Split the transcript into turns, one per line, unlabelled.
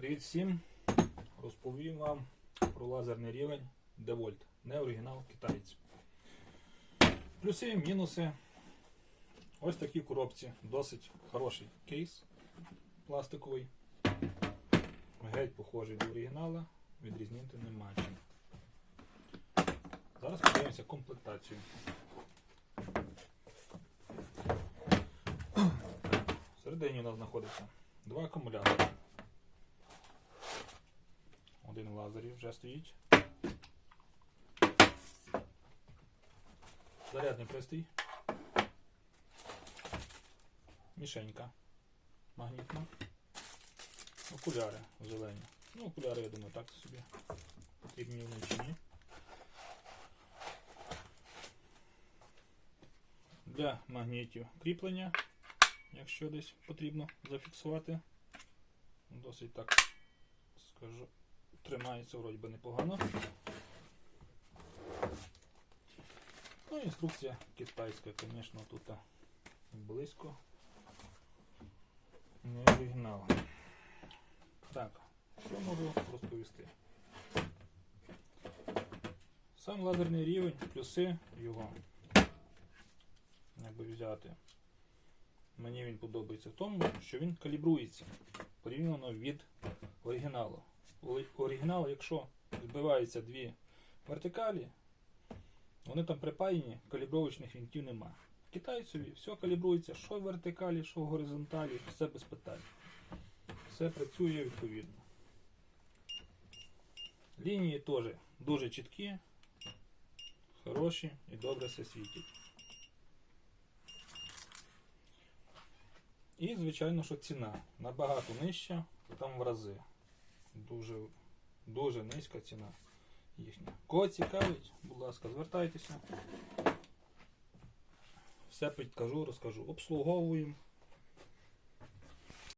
Привіт всім! Розповім вам про лазерний рівень DeWalt, не оригінал китаєць. Плюси, мінуси. Ось такі коробці. Досить хороший кейс пластиковий. Геть похожий до оригінала, відрізнити нема чим. Зараз подивимося комплектацію. Всередині у нас знаходиться два акумулятори. Один в лазері вже стоїть. Зарядний пристрій. Мішенька магнітна. Окуляри зелені. Ну, окуляри, я думаю, так собі потрібні ні. Для магнітів кріплення, якщо десь потрібно зафіксувати. Досить так скажу, тримається вроді би непогано. Ну, інструкція китайська, звісно, тут близько. Не оригінал. Так, що можу розповісти? Сам лазерний рівень, плюси його. Як би взяти. Мені він подобається в тому, що він калібрується порівняно від оригіналу. У оригіналу, якщо збиваються дві вертикалі, вони там припаяні, калібровочних вінтів нема. В китайцеві все калібрується, що в вертикалі, що в горизонталі, все без питань. Все працює відповідно. Лінії теж дуже чіткі, хороші і добре все світять. І, звичайно, що ціна набагато нижча, там в рази. Дуже, дуже низька ціна їхня. Кого цікавить, будь ласка, звертайтеся. Все підкажу, розкажу. Обслуговуємо